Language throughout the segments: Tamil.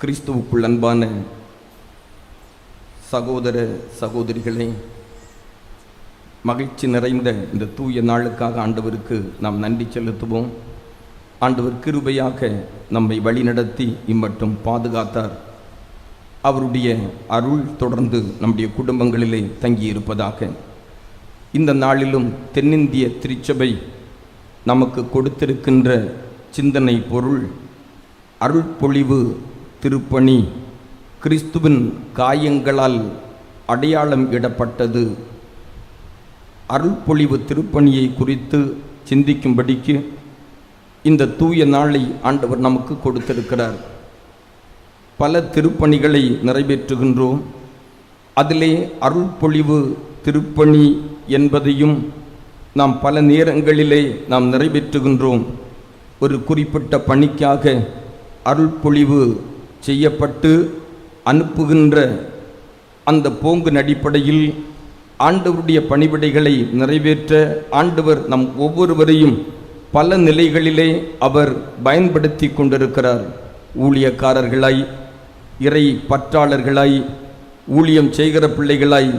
கிறிஸ்துவுக்குள் அன்பான சகோதர சகோதரிகளே மகிழ்ச்சி நிறைந்த இந்த தூய நாளுக்காக ஆண்டவருக்கு நாம் நன்றி செலுத்துவோம். ஆண்டவர் கிருபையாக நம்மை வழிநடத்தி இம்மட்டும் பாதுகாத்தார். அவருடைய அருள் தொடர்ந்து நம்முடைய குடும்பங்களிலே தங்கியிருப்பதாக. இந்த நாளிலும் தென்னிந்திய திருச்சபை நமக்கு கொடுத்திருக்கின்ற சிந்தனை பொருள் அருள்பொழிவு திருப்பணி. கிறிஸ்துவின் காயங்களால் அடையாளம் இடப்பட்டது. அருள்பொழிவு திருப்பணியை குறித்து சிந்திக்கும்படிக்கு இந்த தூய நாளை ஆண்டவர் நமக்கு கொடுத்திருக்கிறார். பல திருப்பணிகளை நிறைவேற்றுகின்றோம். அதிலே அருள்பொழிவு திருப்பணி என்பதையும் நாம் பல நேரங்களிலே நாம் நிறைவேற்றுகின்றோம். ஒரு குறிப்பிட்ட பணிக்காக அருள்பொழிவு செய்யப்பட்டு அனுப்புகின்ற அந்த போங்கின் அடிப்படையில் ஆண்டவருடைய பணிவிடைகளை நிறைவேற்ற ஆண்டவர் நம் ஒவ்வொருவரையும் பல நிலைகளிலே அவர் பயன்படுத்தி கொண்டிருக்கிறார். ஊழியக்காரர்களாய் இறை பற்றாளர்களாய் ஊழியம் செய்கிற பிள்ளைகளாய்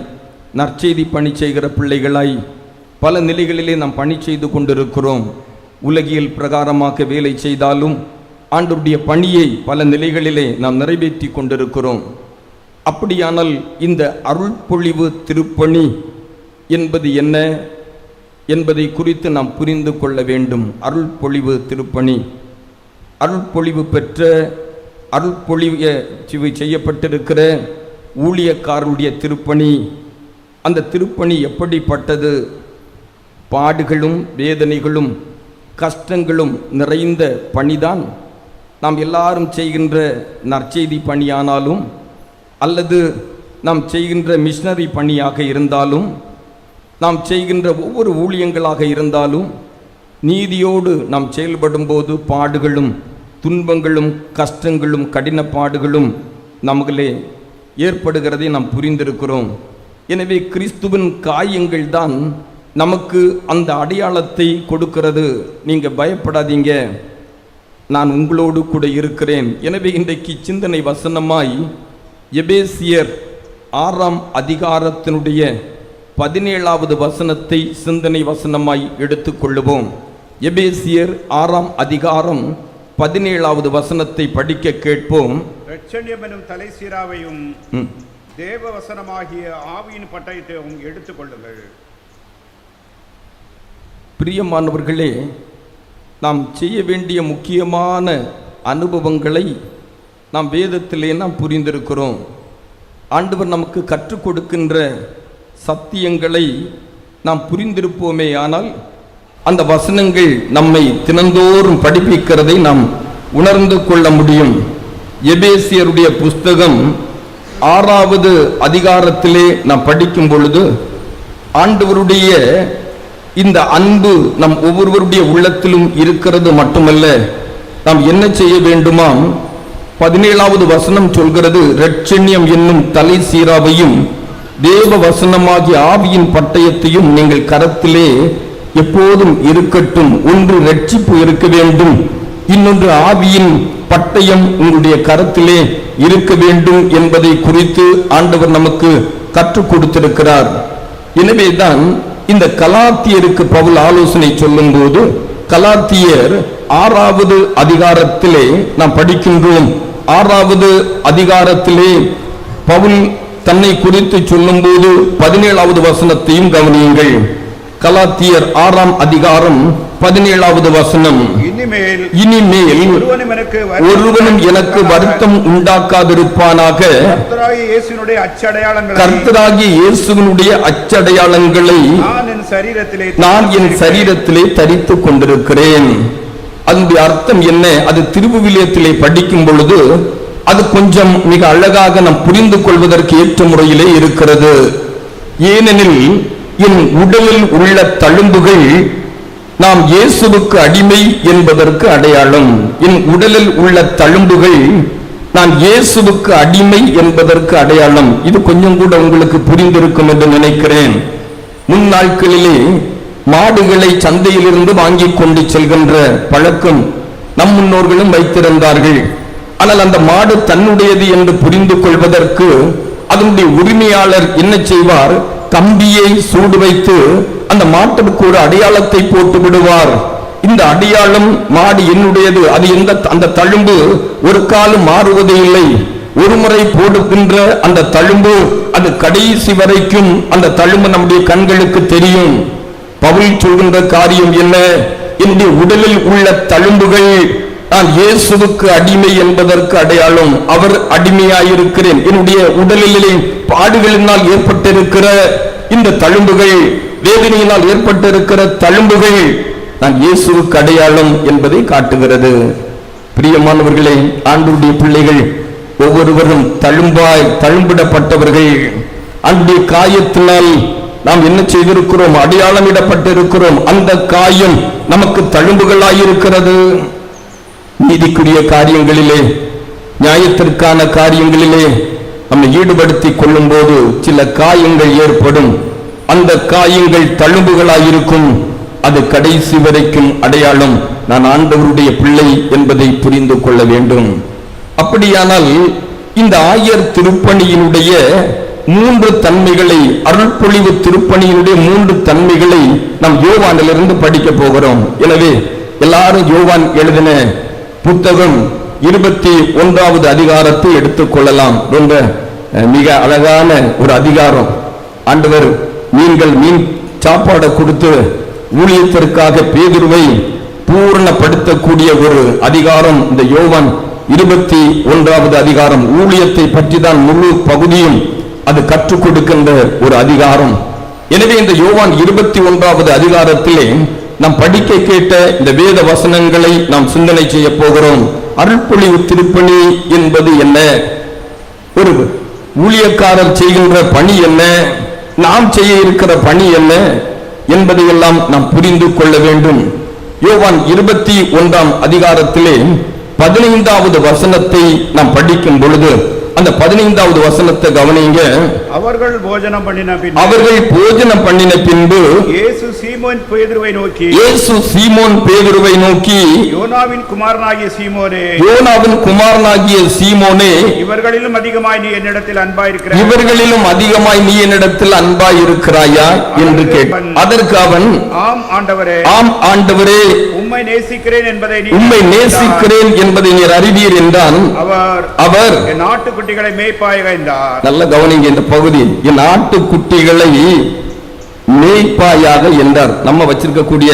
நற்செய்தி பணி செய்கிற பிள்ளைகளாய் பல நிலைகளிலே நாம் பணி செய்து கொண்டிருக்கிறோம். உலகியல் பிரகாரமாக வேலை செய்தாலும் ஆண்டருடைய பணியை பல நிலைகளிலே நாம் நிறைவேற்றி கொண்டிருக்கிறோம். அப்படியானால் இந்த அருள்பொழிவு திருப்பணி என்பது என்ன? என்பதை குறித்து நாம் புரிந்து கொள்ள வேண்டும். அருள்பொழிவு திருப்பணி. அருள்பொழிவு பெற்ற அருள்பொழிவு செய்யப்பட்டிருக்கிற ஊழியக்காரருடைய திருப்பணி. அந்த திருப்பணி எப்படிப்பட்டது? பாடுகளும் வேதனைகளும் கஷ்டங்களும் நிறைந்த பணிதான். நாம் எல்லாரும் செய்கின்ற நற்செய்தி பணியானாலும் அல்லது நாம் செய்கின்ற மிஷினரி பணியாக இருந்தாலும் நாம் செய்கின்ற ஒவ்வொரு ஊழியங்களாக இருந்தாலும் நீதியோடு நாம் செயல்படும்போது பாடுகளும் துன்பங்களும் கஷ்டங்களும் கடினப்பாடுகளும் நமக்களே ஏற்படுகிறதை நாம் புரிந்திருக்கிறோம். எனவே கிறிஸ்துவின் காயங்கள் தான் நமக்கு அந்த அடையாளத்தை கொடுக்கிறது. நீங்கள் பயப்படாதீங்க. நான் உங்களோடு கூட இருக்கிறேன். எனவே இன்றைக்கு சிந்தனை வசனமாய் எபேசியர் ஆறாம் அதிகாரத்தினுடைய பதினேழாவது வசனத்தை சிந்தனை வசனமாய் எடுத்துக்கொள்ளுவோம். எபேசியர் ஆறாம் அதிகாரம் பதினேழாவது வசனத்தை படிக்க கேட்போம். ரட்சண்யம் எனும் தலை சீராவையும். தேவ வசனமாகிய ஆவியின் பட்டயத்தையும் எடுத்துக்கொள்ளுங்கள். பிரியமானவர்களே நாம் செய்ய வேண்டிய முக்கியமான அனுபவங்களை நாம் வேதத்திலே நாம் புரிந்திருக்கிறோம். ஆண்டவர் நமக்கு கற்றுக் கொடுக்கின்ற சத்தியங்களை நாம் புரிந்திருப்போமே ஆனால் அந்த வசனங்கள் நம்மை தினந்தோறும் படிப்பிக்கிறதை நாம் உணர்ந்து கொள்ள முடியும். எபேசியருடைய புஸ்தகம் ஆறாவது அதிகாரத்திலே நாம் படிக்கும் பொழுது ஆண்டவருடைய இந்த அன்பு நம் ஒவ்வொருவருடைய உள்ளத்திலும் இருக்கிறது மட்டுமல்ல நாம் என்ன செய்ய வேண்டுமாம் பதினேழாவது வசனம் சொல்கிறது ரட்சண்யம் என்னும் தலை சீராவையும் தேவ வசனமாகிய ஆவியின் பட்டயத்தையும் நீங்கள் கரத்திலே எப்போதும் இருக்கட்டும். ஒன்று ரட்சிப்பு இருக்க வேண்டும் இன்னொன்று ஆவியின் பட்டயம் உங்களுடைய கரத்திலே இருக்க வேண்டும் என்பதை குறித்து ஆண்டவர் நமக்கு கற்றுக் கொடுத்திருக்கிறார். எனவேதான் இந்த கலாத்தியருக்கு பவுல் ஆலோசனை சொல்லும்போது கலாத்தியர் ஆறாவது அதிகாரத்திலே நாம் படிக்கின்றோம். ஆறாவது அதிகாரத்திலே பவுல் தன்னை குறித்து சொல்லும்போது பதினேழாவது வசனத்தையும் கவனியுங்கள். கலாத்தியர் ஆறாம் அதிகாரம் பதினேழாவது வசனம். இனிமேல் இனிமேல் ஒருவனும் எனக்கு வருத்தம் உண்டாக்காதிருப்பானாக கர்த்தராகிய இயேசுவினுடைய அச்சடையாளங்களை நான் என் சரீரத்திலே தரித்துக் கொண்டிருக்கிறேன். அதனுடைய அர்த்தம் என்ன? அது திருவுவிலியத்திலே படிக்கும் பொழுது அது கொஞ்சம் மிக அழகாக நாம் புரிந்து கொள்வதற்கு ஏற்ற முறையிலே இருக்கிறது. ஏனெனில் என் உடலில் உள்ள தழும்புகள் நாம் இயேசுவுக்கு அடிமை என்பதற்கு அடையாளம். என் உடலில் உள்ள தழும்புகள் நான் இயேசுவுக்கு அடிமை என்பதற்கு அடையாளம். இது கொஞ்சம் கூட உங்களுக்கு புரிந்திருக்கும் என்று நினைக்கிறேன். முன் நாட்களிலே மாடுகளை சந்தையிலிருந்து வாங்கி கொண்டு செல்கின்ற பழக்கம் நம் முன்னோர்களும் வைத்திருந்தார்கள். ஆனால் அந்த மாடு தன்னுடையது என்று புரிந்து கொள்வதற்கு அதனுடைய உரிமையாளர் என்ன செய்வார்? கம்பியை சூடு வைத்து அந்த மாட்டிற்கு ஒரு அடையாளத்தை போட்டு விடுவார். இந்த அடையாளம் மாடு என்னுடையது அது எந்த அந்த தழும்பு ஒரு காலம் மாறுவதே இல்லை. ஒரு முறை போடுகின்ற அந்த தழும்பு அது கடைசி வரைக்கும் அந்த தழும்பு நம்முடைய கண்களுக்கு தெரியும். பவுல் சொல்கின்ற காரியம் என்ன? என்னுடைய உடலில் உள்ள தழும்புகள் நான் இயேசுவுக்கு அடிமை என்பதற்கு அடையாளம். அவர் அடிமையாயிருக்கிறேன். என்னுடைய உடலிலே பாடுகளினால் ஏற்பட்டிருக்கிற இந்த தழும்புகள் வேதனையினால் ஏற்பட்டிருக்கிற தழும்புகள் நான் இயேசுவுக்கு அடையாளம் என்பதை காட்டுகிறது. பிரியமானவர்களே ஆண்டுடைய பிள்ளைகள் ஒவ்வொருவரும் தழும்பாய் தழும்பிடப்பட்டவர்கள். அன்றைய காயத்தினால் நாம் என்ன செய்திருக்கிறோம்? அடையாளமிடப்பட்டிருக்கிறோம். அந்த காயம் நமக்கு தழும்புகளாயிருக்கிறது. நீதிக்குரிய காரியங்களிலே நியாயத்திற்கான காரியங்களிலே நம்மை ஈடுபடுத்திக் கொள்ளும் போது சில காயங்கள் ஏற்படும். அந்த காயங்கள் தழும்புகளாயிருக்கும். அது கடைசி வரைக்கும் அடையாளம் நான் ஆண்டவருடைய பிள்ளை என்பதை புரிந்து கொள்ள வேண்டும். அப்படியானால் இந்த ஆயர் திருப்பணியினுடைய மூன்று தன்மைகளை அருள்பொழிவு திருப்பணியினுடைய மூன்று தன்மைகளை நாம் யோவானிலிருந்து படிக்க போகிறோம். எனவே எல்லாரும் யோவான் எழுதின புத்தகம் இருபத்தி ஒன்றாவது அதிகாரத்தை எடுத்துக் கொள்ளலாம். ரொம்ப மிக அழகான ஒரு அதிகாரம். ஆண்டவர் மீன்கள் மீன் சாப்பாடை கொடுத்து ஊழியத்திற்காக பேதுருவை பூரணப்படுத்தக்கூடிய ஒரு அதிகாரம் இந்த யோவான் இருபத்தி ஒன்றாவது அதிகாரம். ஊழியத்தை பற்றி தான் முழு பகுதியும் அது கற்றுக் கொடுக்கின்ற ஒரு அதிகாரம். எனவே இந்த யோவான் இருபத்தி ஒன்றாவது அதிகாரத்திலே நாம் படிக்க கேட்ட இந்த வேத வசனங்களை நாம் சிந்தனை செய்ய போகிறோம். அருள்பொழிவு திருப்பணி என்பது என்ன? ஒரு ஊழியக்காரர் செய்கின்ற பணி என்ன? நாம் செய்ய இருக்கிற பணி என்ன என்பதையெல்லாம் நாம் புரிந்து கொள்ள வேண்டும். யோவான் இருபத்தி ஒன்றாம் அதிகாரத்திலே பதினைந்தாவது வசனத்தை நாம் படிக்கும் பொழுது அந்த பதினைந்தாவது வசனத்தை கவனிங்க. அவர்கள் போஜனம் பண்ணின பின் அவர்கள் போஜனம் பண்ணின பின்பு இயேசு சீமோன் பேதுருவை நோக்கி இயேசு சீமோன் பேதுருவை நோக்கி யோனாவின் குமாரனாகிய சீமோனே யோனாவின் குமாரனாகிய சீமோனே இவர்களிலும் அதிகமாய் நீ என்னிடத்தில் அன்பாயிருக்கிறாய். இவர்களிலும் அதிகமாய் நீ என்னிடத்தில் அன்பாய் இருக்கிறாயா என்று கேட் அதற்கு அவன் ஆம் ஆண்டவரே ஆம் ஆண்டவரே உம்மை நேசிக்கிறேன் என்பதை உம்மை நேசிக்கிறேன் என்பதை நீர் அறிவீர் என்றான். அவர் அவர் என் ஆட்டுக்குட்டிகளை மேய்ப்பாயாக நல்ல கவனிங்க இந்த பகுதி. என் ஆட்டுக்குட்டிகளை மேய்ப்பாயாக என்றார். நம்ம வச்சிருக்கக்கூடிய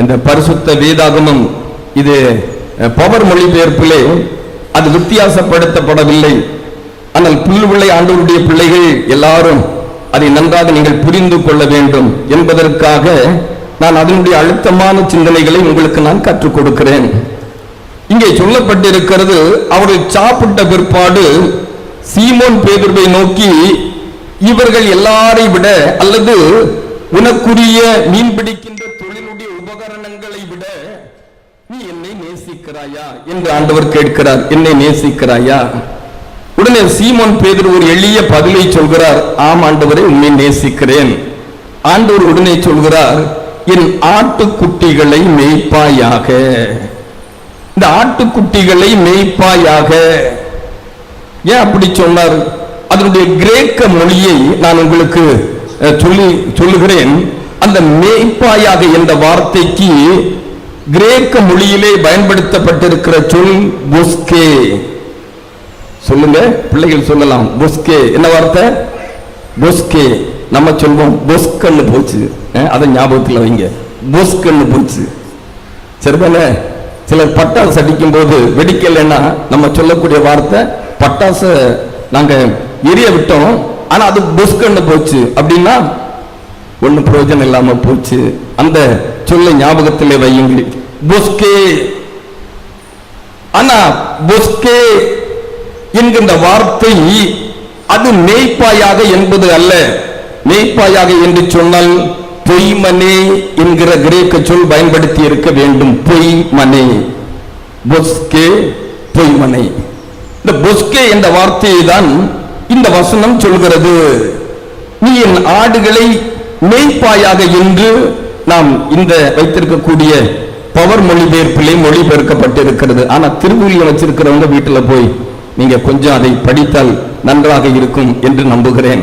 இந்த பரிசுத்த வேதாகமம் இது பவர் மொழிபெயர்ப்பிலே அது வித்தியாசப்படுத்தப்படவில்லை. ஆனால் புல்லுவிளை ஆண்டவருடைய பிள்ளைகள் எல்லாரும் அதை நன்றாக நீங்கள் புரிந்து கொள்ள வேண்டும் என்பதற்காக நான் அதனுடைய அழுத்தமான சிந்தனைகளை உங்களுக்கு நான் கற்றுக் கொடுக்கிறேன். இங்கே சொல்லப்பட்டிருக்கிறது அவர்கள் சாப்பிட்ட பிற்பாடு சீமோன் பேதுருவை நோக்கி இவர்கள் எல்லாரை விட அல்லது உனக்குரிய மீன் பிடிக்கின்ற தொழிலுடைய உபகரணங்களை விட நீ என்னை நேசிக்கிறாயா? என்று ஆண்டவர் கேட்கிறார். என்னை நேசிக்கிறாயா? உடனே சீமோன் பேதர் ஒரு எளிய பதிலை சொல்கிறார். ஆம் ஆண்டவரை உண்மை நேசிக்கிறேன். ஆண்டவர் உடனே சொல்கிறார் என் ஆட்டுக்குட்டிகளை மேய்ப்பாயாக. இந்த ஆட்டுக்குட்டிகளை மேய்ப்பாயாக. ஏன் அப்படி சொன்னார்? அதனுடைய கிரேக்க மொழியை நான் உங்களுக்கு சொல்லி சொல்லுகிறேன். அந்த மேய்ப்பாயாக என்ற வார்த்தைக்கு கிரேக்க மொழியிலே பயன்படுத்தப்பட்டிருக்கிற சொல் புஸ்கே. சொல்லுங்க பிள்ளைகள் சொல்லலாம். புஸ்கே. என்ன வார்த்தை? புஸ்கே. நம்ம சொல்வோம் புஸ்கன்னு போச்சு. அதை ஞாபகத்தில் வைங்க. புஸ்கன்னு போச்சு. சரிதானே? சிலர் பட்டாசு அடிக்கும் போது வெடிக்கலைன்னா நம்ம சொல்லக்கூடிய வார்த்தை பட்டாசு நாங்க எரிய விட்டோம். ஆனா அது புஷ்கன்னு போச்சு. அப்படின்னா ஒண்ணும் பிரயோஜனம் இல்லாம போச்சு. அந்த சொல்லை ஞாபகத்திலே வையுங்கள். புஷ்கே ஆனா புஷ்கே என்கின்ற வார்த்தை அது மெய்ப்பாயாக என்பது அல்ல. மெய்ப்பாயாக என்று சொன்னால் பொய்மனே என்கிற கிரேக்க சொல் பயன்படுத்தி இருக்க வேண்டும். பொய்மனே பொஸ்கே பொய்மனை இந்த பொஸ்கே என்ற வார்த்தையை தான் இந்த வசனம் சொல்கிறது. நீ என் ஆடுகளை மேய்ப்பாயாக என்று நாம் இந்த வைத்திருக்கக்கூடிய பவர் மொழிபெயர்ப்பிலே மொழிபெயர்க்கப்பட்டிருக்கிறது. ஆனா திருவுருளில் வச்சிருக்கிறவங்க வீட்டில் போய் நீங்க கொஞ்சம் அதை படித்தால் நன்றாக இருக்கும் என்று நம்புகிறேன்.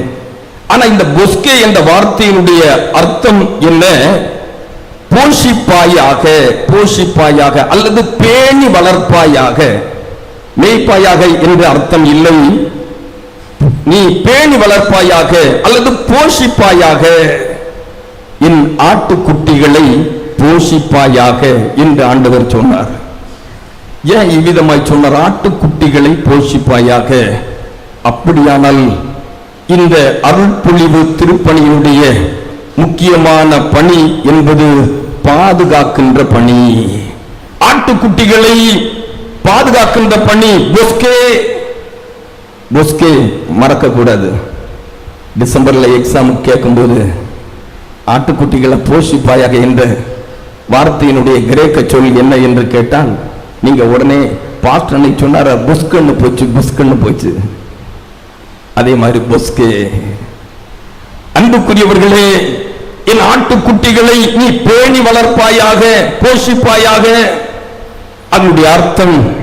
ஆனா இந்த பொஸ்கே என்ற வார்த்தையினுடைய அர்த்தம் என்ன? போஷிப்பாயாக போஷிப்பாயாக அல்லது பேணி வளர்ப்பாயாக. மேய்ப்பாயாக என்று அர்த்தம் இல்லை. நீ பேணி வளர்ப்பாயாக அல்லது போஷிப்பாயாக. என் ஆட்டுக்குட்டிகளை போஷிப்பாயாக என்று ஆண்டவர் சொன்னார். ஏன் இவ்விதமாய் சொன்னார்? ஆட்டுக்குட்டிகளை போஷிப்பாயாக. அப்படியானால் இந்த அருள்பொழிவு திருப்பணியினுடைய முக்கியமான பணி என்பது பாதுகாக்கின்ற பணி. ஆட்டுக்குட்டிகளை பாதுகாக்கின்ற பணி. பொஸ்கே. பொஸ்கே மறக்க கூடாது டிசம்பர்ல எக்ஸாம் கேட்கும்போது ஆட்டுக்குட்டிகளை போஷிப்பாயாக என்ற வார்த்தையினுடைய கிரேக்க சொல் என்ன என்று கேட்டால் நீங்க உடனே பாஸ்டர் சொன்னார? புஸ்கன்னு போச்சு புஸ்கன்னு போச்சு. அதே மாதிரி பொஸ்கே. அன்புக்குரியவர்களே என் ஆட்டுக்குட்டிகளை நீ பேணி வளர்ப்பாயாக போஷிப்பாயாக. அதனுடைய அர்த்தம்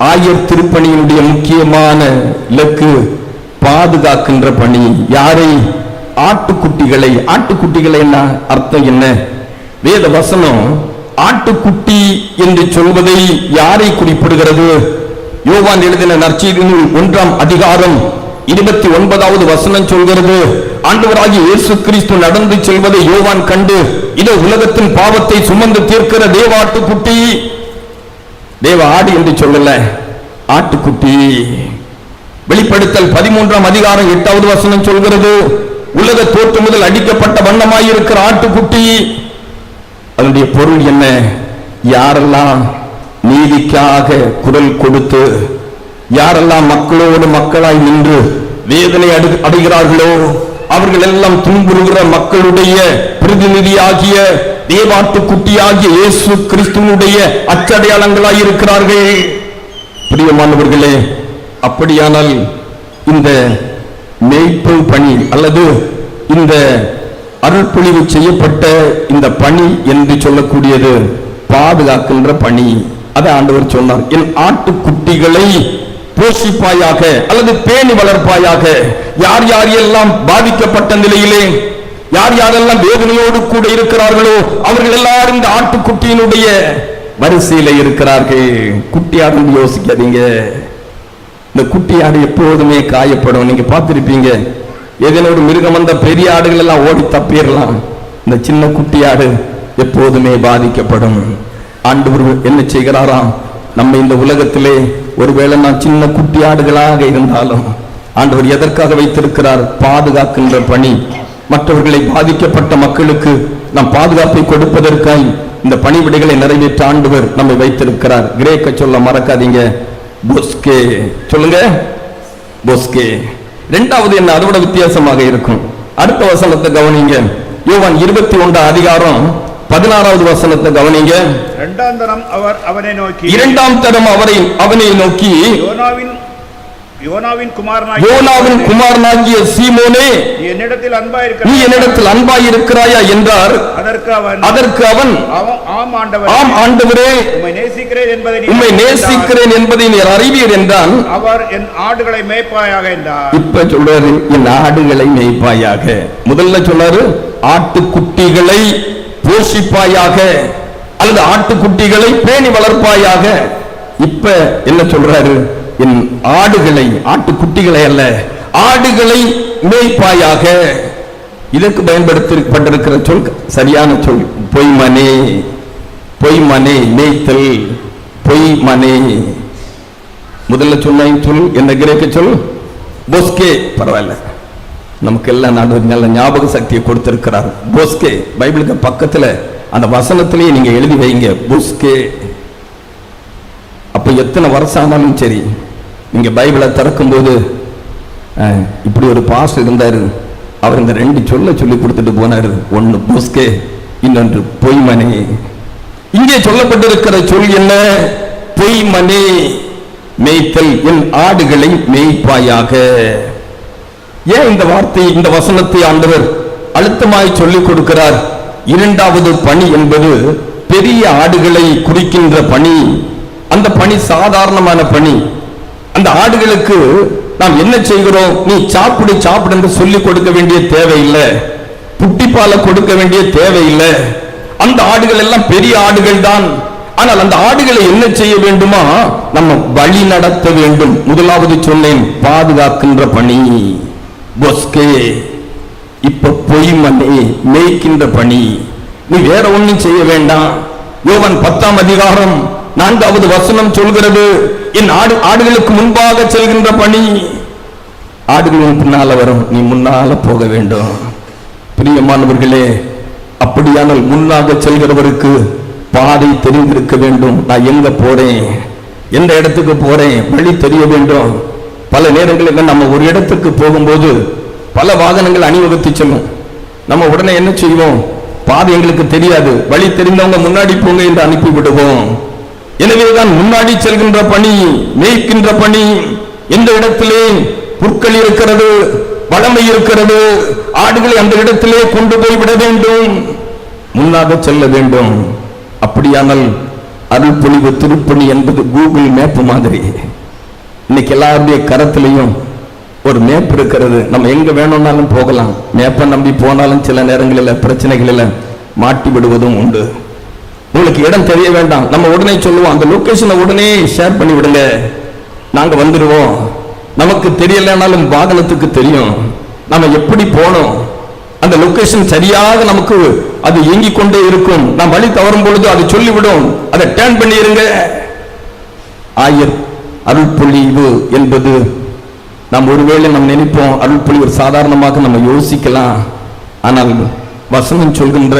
ஆயர் திருப்பணியினுடைய முக்கியமான இலக்கு பாதுகாக்கின்ற பணி. யாரை? ஆட்டுக்குட்டிகளை. ஆட்டுக்குட்டிகளை என்ன? அர்த்தம் என்ன? வேத வசனம் ஆட்டுக்குட்டி என்று சொல்வதை யாரை குறிப்பிடுகிறது? யோவான் எழுதின நற்செய்தியின் ஒன்றாம் அதிகாரம் இருபத்தி ஒன்பதாவது வசனம் சொல்கிறது ஆண்டவராகி இயேசு கிறிஸ்து நடந்து செல்வதை யோவான் கண்டு இதோ உலகத்தின் பாவத்தை சுமந்து தீர்க்கிற தேவ ஆட்டுக்குட்டி. தேவ ஆடு என்று சொல்லல ஆட்டுக்குட்டி. வெளிப்படுத்தல் பதிமூன்றாம் அதிகாரம் எட்டாவது வசனம் சொல்கிறது உலக தோற்று முதல் அடிக்கப்பட்ட வண்ணமாயிருக்கிற ஆட்டுக்குட்டி. அதனுடைய பொருள் என்ன? யாரெல்லாம் நீதிக்காக குரல் கொடுத்து யாரெல்லாம் மக்களோடு மக்களாய் நின்று வேதனை அடு- அடைகிறார்களோ அவர்கள் எல்லாம் துன்புறுகிற மக்களுடைய பிரதிநிதியாகிய தேவாட்டுக்குட்டியாகிய இயேசு கிறிஸ்துவனுடைய அச்சடையாளங்களாய் இருக்கிறார்கள். பிரியமானவர்களே அப்படியானால் இந்த மெய்ப்பு பணி அல்லது இந்த அருள்பொழிவு செய்யப்பட்ட இந்த பணி என்று சொல்லக்கூடியது பாதுகாக்கின்ற பணி. அதை ஆண்டவர் சொன்னார். என் ஆட்டுக்குட்டிகளை போஷிப்பாயாக அல்லது பேணி வளர்ப்பாயாக. யார் யார் எல்லாம் பாதிக்கப்பட்ட நிலையிலே யார் யாரெல்லாம் வேதனையோடு கூட இருக்கிறார்களோ அவர்கள் எல்லாரும் இந்த ஆட்டுக்குட்டியினுடைய வரிசையில இருக்கிறார்கள். குட்டியாடுன்னு யோசிக்காதீங்க. இந்த குட்டி ஆடு எப்போதுமே காயப்படும். நீங்க பார்த்திருப்பீங்க. ஏதேனும் ஒரு மிருகம் வந்த பெரிய ஆடுகள் எல்லாம் ஓடி தப்பிடலாம். இந்த சின்ன குட்டி ஆடு எப்போதுமே பாதிக்கப்படும். ஆண்டு என்ன செய்கிறாராம்? நம்ம இந்த உலகத்திலே ஒருவேளை நான் சின்ன குட்டி ஆடுகளாக இருந்தாலும் ஆண்டவர் எதற்காக வைத்திருக்கிறார்? பாதுகாக்கின்ற பணி. மற்றவர்களை பாதிக்கப்பட்ட மக்களுக்கு நாம் பாதுகாப்பை கொடுப்பதற்காய் இந்த பணிவிடைகளை நிறைவேற்ற ஆண்டவர் நம்மை வைத்திருக்கிறார். கிரேக்க சொல்ல மறக்காதீங்க. பொஸ்கே. சொல்லுங்க. பொஸ்கே. இரண்டாவது என்ன? அதோட வித்தியாசமாக இருக்கும். அடுத்த வசனத்தை கவனிங்க. யோவான் இருபத்தி ஒன்றாம் அதிகாரம் பதினாறாவது வசனத்தை கவனிங்க. இரண்டாம் தரம் அவர் அவனை நோக்கி இரண்டாம் தரம் அவரை அவனை நோக்கி யோனாவின் யோனாவின் குமாரனாகிய சீமோனே என்னிடத்தில் அன்பா நீ என்னிடத்தில் அன்பாய் இருக்கிறாயா என்றார். அதற்கு அவன் அதற்கு அவன் ஆம் ஆண்டவர் ஆம் ஆண்டவரே உம்மை நேசிக்கிறேன் என்பதை உம்மை. நேசிக்கிறேன் என்பதை நீர் அறிவீர் என்றான். அவர் என் ஆடுகளை மேய்ப்பாயாக என்றார். இப்ப சொல்றாரு என் ஆடுகளை மேய்ப்பாயாக முதல்ல சொன்னாரு ஆட்டுக்குட்டிகளை போஷிப்பாயாக அல்லது ஆட்டுக்குட்டிகளை பேணி வளர்ப்பாயாக. இப்ப என்ன சொல்றாரு? என் ஆடுகளை ஆட்டுக்குட்டிகளை அல்ல ஆடுகளை மேய்ப்பாயாக. இதற்கு பயன்படுத்தப்பட்டிருக்கிற சொல் சரியான சொல் பொய்மனே பொய்மனே மேய்த்தல் பொய்மனே. முதல்ல சொன்ன சொல் என்ன கிரேக்க சொல்? போஸ்கே பரவாயில்ல. நமக்கு எல்லாம் நாடு நல்ல ஞாபக சக்தியை கொடுத்திருக்கிறார். போஸ்கே பைபிளுக்கு பக்கத்துல அந்த வசனத்திலேயே நீங்க எழுதி வைங்க. போஸ்கே. அப்போ எத்தனை வருஷம் ஆனாலும் சரி நீங்க பைபிளை திறக்கும்போது இப்படி ஒரு பாஸ் இருந்தாரு. அவர் இந்த ரெண்டு சொல்ல சொல்லி கொடுத்துட்டு போனாரு. ஒன்று போஸ்கே இன்னொன்று பொய்மனே. இங்கே சொல்லப்பட்டிருக்கிற சொல் என்ன? பொய்மனே. மேய்த்தல் என் ஆடுகளை மேய்ப்பாயாக. ஏன் இந்த வார்த்தை இந்த வசனத்தை ஆண்டவர் அழுத்தமாய் சொல்லிக் கொடுக்கிறார்? இரண்டாவது பணி என்பது பெரிய ஆடுகளை குறிக்கின்ற பணி. அந்த பணி சாதாரணமான பணி. அந்த ஆடுகளுக்கு நாம் என்ன செய்கிறோம்? நீ சாப்பிடு சாப்பிடு என்று சொல்லிக் கொடுக்க வேண்டிய தேவையில்லை. புட்டிப்பாலை கொடுக்க வேண்டிய தேவையில்லை. அந்த ஆடுகள் எல்லாம் பெரிய ஆடுகள் தான். ஆனால் அந்த ஆடுகளை என்ன செய்ய வேண்டுமா? நம்ம வழி நடத்த வேண்டும். முதலாவது சொன்னேன் பாதுகாக்கின்ற பணி. பொஸ்கே இப்ப பொய் மண்ணே மேய்க்கின்ற பணி. நீ வேற ஒண்ணும் செய்ய வேண்டாம். யோவன் பத்தாம் அதிகாரம் நான்காவது வசனம் சொல்கிறது என் ஆடு ஆடுகளுக்கு முன்பாக செல்கின்ற பணி. ஆடுகள் பின்னால வரும் நீ முன்னால போக வேண்டும். பிரியமானவர்களே அப்படியானால் முன்னாக செல்கிறவருக்கு பாதை தெரிந்திருக்க வேண்டும். நான் எங்க போறேன்? எந்த இடத்துக்கு போறேன்? வழி தெரிய வேண்டும். பல நேரங்களில் நம்ம ஒரு இடத்துக்கு போகும்போது பல வாகனங்கள் அணிவகுத்து செல்லும். நம்ம உடனே என்ன செய்வோம்? பாதை எங்களுக்கு தெரியாது. வழி தெரிந்தவங்க முன்னாடி போங்க என்று அனுப்பி விடுவோம். எனவேதான் முன்னாடி செல்கின்ற பணி மேய்க்கின்ற பணி எந்த இடத்திலே புற்கள் இருக்கிறது வளமை இருக்கிறது ஆடுகளை அந்த இடத்திலே கொண்டு போய் விட வேண்டும். முன்னாக செல்ல வேண்டும். அப்படியானால் அருள் பொழிவு திருப்பணி என்பது கூகுள் மேப் மாதிரி இன்னைக்கு எல்லாருடைய கரத்திலையும் ஒரு மேப் இருக்கிறது. நம்ம எங்க வேணும்னாலும் போகலாம். மேப்பை நம்பி போனாலும் சில நேரங்களில் பிரச்சனைகளில் மாட்டி விடுவதும் உண்டு. உங்களுக்கு இடம் தெரிய வேண்டாம். நம்ம உடனே சொல்லுவோம். அந்த லொக்கேஷனை உடனே ஷேர் பண்ணி விடுங்க. நாங்கள் வந்துடுவோம் நமக்கு தெரியலனாலும் வாகனத்துக்கு தெரியும். நம்ம எப்படி போனோம்? அந்த லொக்கேஷன் சரியாக நமக்கு அது இயங்கிக் கொண்டே இருக்கும். நாம் வழி தவறும் பொழுது அதை சொல்லிவிடும். அதை டேர்ன் பண்ணிருங்க. அருள் அருள்பொழிவு என்பது நாம் ஒருவேளை நாம் நினைப்போம் அருள்பொழிவு சாதாரணமாக நம்ம யோசிக்கலாம். ஆனால் வசனம் சொல்கின்ற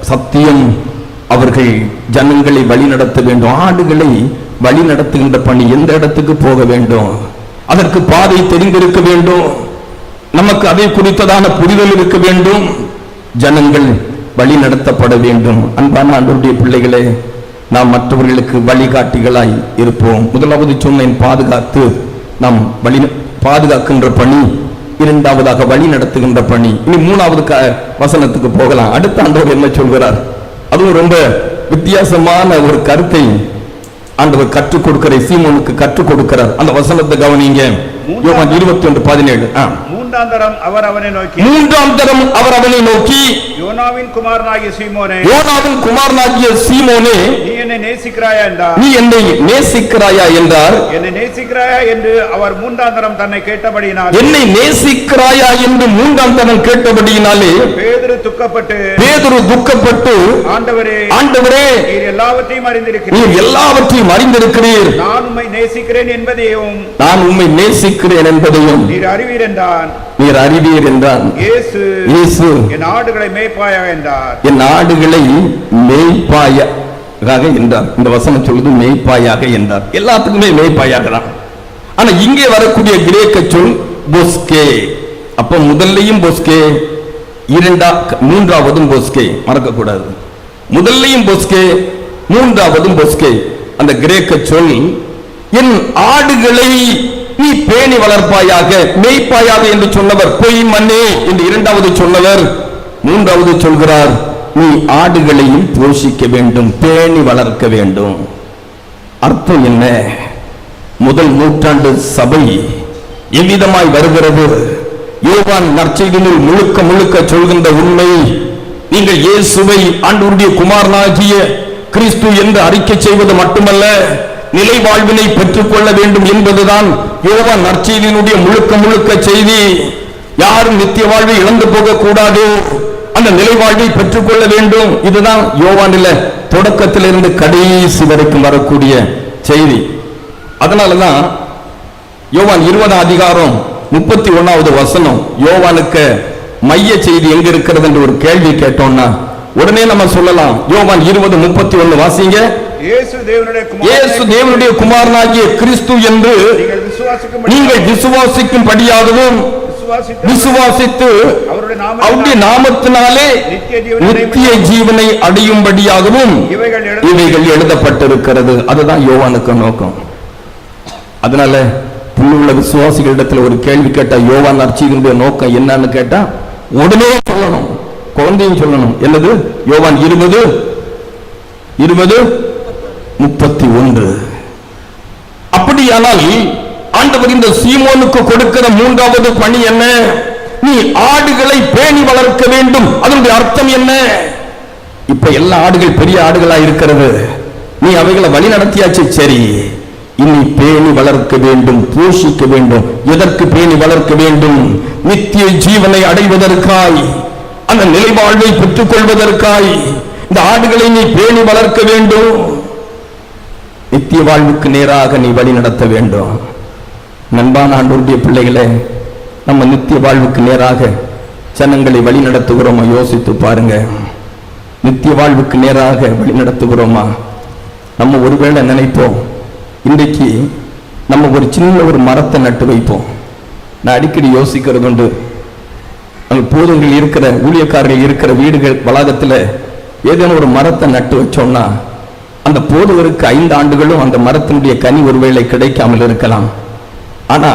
சத்தியம் அவர்கள் ஜனங்களை வழி நடத்த வேண்டும். ஆடுகளை வழி நடத்துகின்ற பணி எந்த இடத்துக்கு போக வேண்டும்? அதற்கு பாதை தெரிந்திருக்க வேண்டும். நமக்கு அதை குறித்ததான புரிதல் இருக்க வேண்டும். ஜனங்கள் வழி நடத்தப்பட வேண்டும். அன்பான ஆண்டவருடைய பிள்ளைகளே நாம் மற்றவர்களுக்கு வழிகாட்டிகளாய் இருப்போம். முதலாவது சொன்னேன் பாதுகாத்து. நாம் வழி பாதுகாக்கின்ற பணி இரண்டாவதாக வழி நடத்துகின்ற பணி. இனி மூணாவது க- வசனத்துக்கு போகலாம். அடுத்த ஆண்டவர் என்ன சொல்கிறார்? அதுவும் ரொம்ப வித்தியாசமான ஒரு கருத்தை ஆண்டவர் கற்றுக் கொடுக்கிற சீமோனுக்கு கற்றுக் கொடுக்கிறார். அந்த வசனத்தை கவனிங்க இருபத்தி ஒன்று பதினேழு. மூன்றாம் தரம் அவர் அவனை நோக்கி மூன்றாம் தரம் அவர் அவனை நோக்கி யோனாவின் குமாரனாகிய சீமோனே யோனாவின் குமாரனாகிய சீமோனே நீ என்னை நேசிக்கிறாயா என்றார் நீ என்னை நேசிக்கிறாயா என்றார் என்னை நேசிக்கிறாயா என்று அவர் மூன்றாம் தரம் தன்னை கேட்டபடியினால் என்னை நேசிக்கிறாயா என்று மூன்றாம் தரம் கேட்டபடியினாலே பேதுரு துக்கப்பட்டு பேதுரு துக்கப்பட்டு ஆண்டவரே ஆண்டவரே நீர் எல்லாவற்றையும் அறிந்திருக்கிறீர் நீர் எல்லாவற்றையும் அறிந்திருக்கிறீர் நான் உம்மை நேசிக்கிறேன் என்பதையும் நான் உம்மை நேசிக்கிறேன் என்பதையும் நீர் அறிவீர் என்றான் நீர் அறிவீர் என்றான். இயேசு என் ஆடுகளை மேய்ப்பாயா என்றார். என் ஆடுகளை மேய்ப்பாயாக என்றார். இந்த வசனம் சொல்லுது மேய்ப்பாயாக என்றார். எல்லாத்துக்குமே மேய்ப்பாயாக தான். ஆனா இங்கே வரக்கூடிய கிரேக்க சொல் பொஸ்கே. அப்ப முதல்லையும் பொஸ்கே இரண்டா மூன்றாவதும் பொஸ்கே. மறக்க கூடாது முதல்லையும் பொஸ்கே மூன்றாவதும் பொஸ்கே. அந்த கிரேக்க சொல் என் ஆடுகளை நீ பேணி வளர்ப்பாயாக மேய்ப்பாயாக என்று சொன்னவர் பொய் மண்ணே என்று இரண்டாவது சொன்னவர். மூன்றாவது சொல்கிறார் நீ ஆடுகளையும் போஷிக்க வேண்டும் பேணி வளர்க்க வேண்டும். அர்த்தம் என்ன? முதல் நூற்றாண்டு சபை எவ்விதமாய் வருகிறது? யோவான் நற்செய்தியில் முழுக்க முழுக்க சொல்கின்ற உண்மை நீங்கள் இயேசுவை ஆண்டவருடைய குமாரனாகிய கிறிஸ்து என்று அறிக்கை செய்வது மட்டுமல்ல நிலை வாழ்வினை பெற்றுக் கொள்ள வேண்டும் என்பதுதான் யோவான் நற்செய்தியினுடைய முழுக்க முழுக்க செய்தி யாரும் நித்திய வாழ்வை இழந்து போக கூடாது அந்த நிலை வாழ்வை பெற்றுக்கொள்ள வேண்டும். இதுதான் யோவானில தொடக்கத்திலிருந்து கடைசி வரைக்கும் வரக்கூடிய செய்தி. அதனாலதான் யோவான் இருபதாம் அதிகாரம் முப்பத்தி ஒண்ணாவது வசனம் யோவானுக்கு மைய செய்தி எங்க இருக்கிறது என்று ஒரு கேள்வி கேட்டோம்னா உடனே நம்ம சொல்லலாம். யோவான் இருபது முப்பத்தி ஒண்ணு வாசிங்க. இயேசு தேவனுடைய குமாரனாகிய கிறிஸ்து என்று நீங்கள் விசுவாசிக்கும் விசுவாசிக்கும்படியாகவும் விசுவாசித்து அவருடைய நாமத்தினால் நித்திய ஜீவனை அடையும்படியாகவும் இவைகள் எழுத இவைகள் எழுதப்பட்டிருக்கிறது. அதுதான் யோவானுக்கு நோக்கம். அதனால புல்லுள்ள விசுவாசிகளிடத்துல ஒரு கேள்வி கேட்டா யோவான் அர்ச்சிகளுடைய நோக்கம் என்னன்னு கேட்டா உடனே சொல்லணும். குழந்தையும் சொல்லணும். என்னது? யோவான் இருபது இருபது முப்பத்தி ஒன்று. அப்படியானால் ஆண்டவர் இந்த சீமோனுக்கு கொடுக்கிற மூன்றாவது பணி என்ன? நீ ஆடுகளை பேணி வளர்க்க வேண்டும். அதனுடைய அர்த்தம் என்ன? இப்ப எல்லா ஆடுகள் பெரிய ஆடுகளா இருக்கிறது. நீ அவைகளை வழி நடத்தியாச்சு சரி. இனி பேணி வளர்க்க வேண்டும் போஷிக்க வேண்டும். எதற்கு பேணி வளர்க்க வேண்டும்? நித்திய ஜீவனை அடைவதற்காய் அந்த நிலைவாழ்வை பெற்றுக் கொள்வதற்காய் இந்த ஆடுகளை நீ பேணி வளர்க்க வேண்டும். நித்திய வாழ்வுக்கு நேராக நீ வழி நடத்த வேண்டும். நண்பான ஆண்டோருடைய பிள்ளைகளை நம்ம நித்திய வாழ்வுக்கு நேராக ஜனங்களை வழி நடத்துகிறோமா யோசித்து பாருங்க. நித்திய வாழ்வுக்கு நேராக வழி நடத்துகிறோமா நம்ம ஒருவேளை நினைப்போம் இன்றைக்கு நம்ம ஒரு சின்ன ஒரு மரத்தை நட்டு வைப்போம். நான் அடிக்கடி யோசிக்கிறது உண்டு. அங்க பூதங்கள் இருக்கிற ஊழியக்காரர்கள் இருக்கிற வீடுகள் வளாகத்தில் ஏதேனும் ஒரு மரத்தை நட்டு வச்சோம்னா அந்த போதுவருக்கு ஐந்து ஆண்டுகளும் அந்த மரத்தினுடைய கனி ஒருவேளை கிடைக்காமல் இருக்கலாம். ஆனா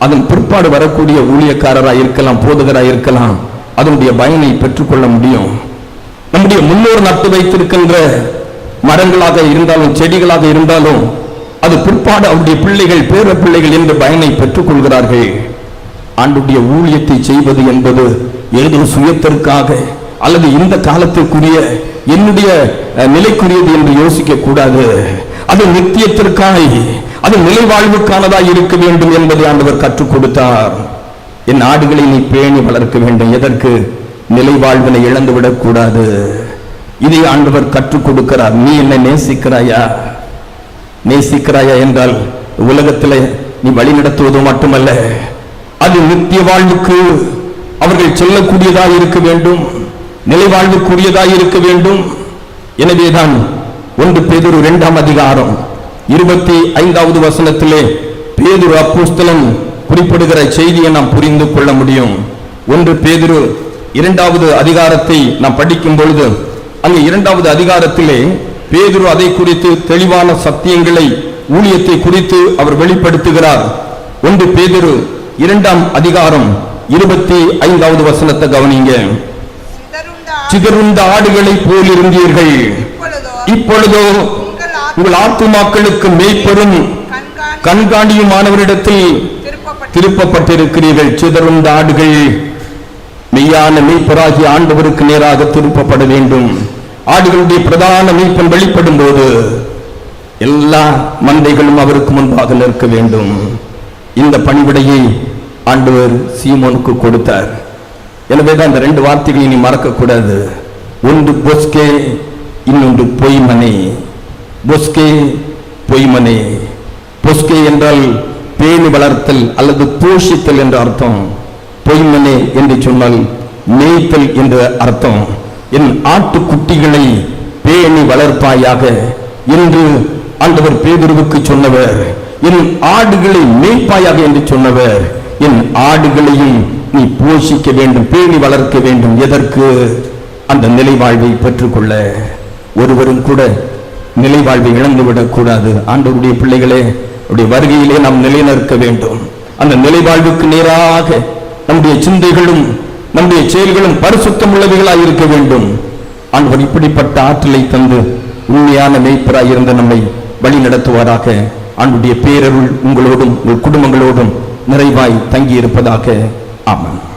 அதன் பிற்பாடு வரக்கூடிய ஊழியக்காரராக இருக்கலாம் போதகராக இருக்கலாம் அதனுடைய பயனை பெற்றுக்கொள்ள முடியும். நம்முடைய முன்னோர் நட்டு வைத்திருக்கின்ற மரங்களாக இருந்தாலும் செடிகளாக இருந்தாலும் அது பிற்பாடு அவருடைய பிள்ளைகள் பேர பிள்ளைகள் என்று பயனை பெற்றுக்கொள்கிறார்கள். ஆண்டுடைய ஊழியத்தை செய்வது என்பது ஏதோ சுயத்திற்காக அல்லது இந்த காலத்திற்குரிய என்னுடைய அஹ், நிலைக்குரியது என்று யோசிக்க கூடாது அது நித்தியத்திற்காக அது நிலைவாழ்வுக்கானதா இருக்க வேண்டும் என்பதை ஆண்டவர் கற்றுக் கொடுத்தார். என் நாடுகளை நீ பேணி வளர்க்க வேண்டும். எதற்கு? நிலை வாழ்வினை இழந்து விடக்கூடாது. இதை ஆண்டவர் கற்றுக் கொடுக்கிறார். நீ என்னை நேசிக்கிறாயா? நேசிக்கிறாயா என்றால் உலகத்தில் நீ வழி நடத்துவது மட்டுமல்ல அது நித்திய வாழ்வுக்கு அவர்கள் சொல்லக்கூடியதாக இருக்க வேண்டும். நிலை வாழ்வுக்குரியதாக இருக்க வேண்டும். எனவேதான் ஒன்று பேதொரு இரண்டாம் அதிகாரம் இருபத்தி ஐந்தாவது வசனத்திலே பேதுரு அப்போஸ்தலன் குறிப்பிடுகிற செய்தியை நாம் புரிந்து கொள்ள முடியும். ஒன்று பேதுரு இரண்டாவது அதிகாரத்தை நாம் படிக்கும் பொழுது அங்கு இரண்டாவது அதிகாரத்திலே பேதுரு அதை குறித்து தெளிவான சத்தியங்களை ஊழியத்தை குறித்து அவர் வெளிப்படுத்துகிறார். ஒன்று பேதுரு இரண்டாம் அதிகாரம் இருபத்தி ஐந்தாவது வசனத்தை கவனிங்க. சிதறுண்ட ஆடுகளை போல் இருந்தீர்கள் இப்பொழுதோ? இப்பொழுதோ உங்கள் ஆத்துமாக்களுக்கு மேய்ப்பெரும் கண்காணி கண்காணியுமானவரிடத்தில் திருப்பப்பட்டு திருப்பப்பட்டிருக்கிறீர்கள். சிதறுண்ட ஆடுகள் மெய்யான மெய்ப்பராகிய ஆண்டவருக்கு நேராக திருப்பப்பட வேண்டும். ஆடுகளுடைய பிரதான மெய்ப்பன் வெளிப்படும் போது எல்லா மந்தைகளும் அவருக்கு முன்பாக நிற்க வேண்டும். இந்த பணிவிடையை ஆண்டவர் சீமோனுக்கு கொடுத்தார். எனவேதான் அந்த ரெண்டு வார்த்தைகளை நீ மறக்கக்கூடாது. ஒன்று பொஸ்கே இன்னொன்று பொய்மனை. பொஸ்கே பொய்மனே. பொஸ்கே என்றால் பேணி வளர்த்தல் அல்லது போஷித்தல் என்ற அர்த்தம். பொய்மனே என்று சொன்னால் மேய்த்தல் என்ற அர்த்தம். என் ஆட்டுக்குட்டிகளை பேணி வளர்ப்பாயாக. என்று ஆண்டவர் பேதுருவுக்கு சொன்னவர். என் ஆடுகளை மேய்ப்பாயாக என்று சொன்னவர். என் ஆடுகளையும் நீ போஷிக்க வேண்டும் பேணி வளர்க்க வேண்டும். எதற்கு? அந்த நிலை வாழ்வை பெற்றுக்கொள்ள. ஒருவரும் கூட நிலை வாழ்வை இழந்துவிடக் கூடாது ஆண்டவருடைய பிள்ளைகளே அவருடைய வருகையிலே நாம் நிலைநிற்க வேண்டும். அந்த நிலை வாழ்வுக்கு நேராக நம்முடைய சிந்தைகளும் நம்முடைய செயல்களும் பரிசுத்தம் உள்ளவைகளாக இருக்க வேண்டும். ஆண்டவர் இப்படிப்பட்ட ஆற்றலை தந்து உண்மையான மெய்ப்பராய் இருந்த நம்மை வழி நடத்துவாராக. ஆண்டுடைய பேரருள் உங்களோடும் உங்கள் குடும்பங்களோடும் நிறைவாய் தங்கி இருப்பதாக ஆமாம்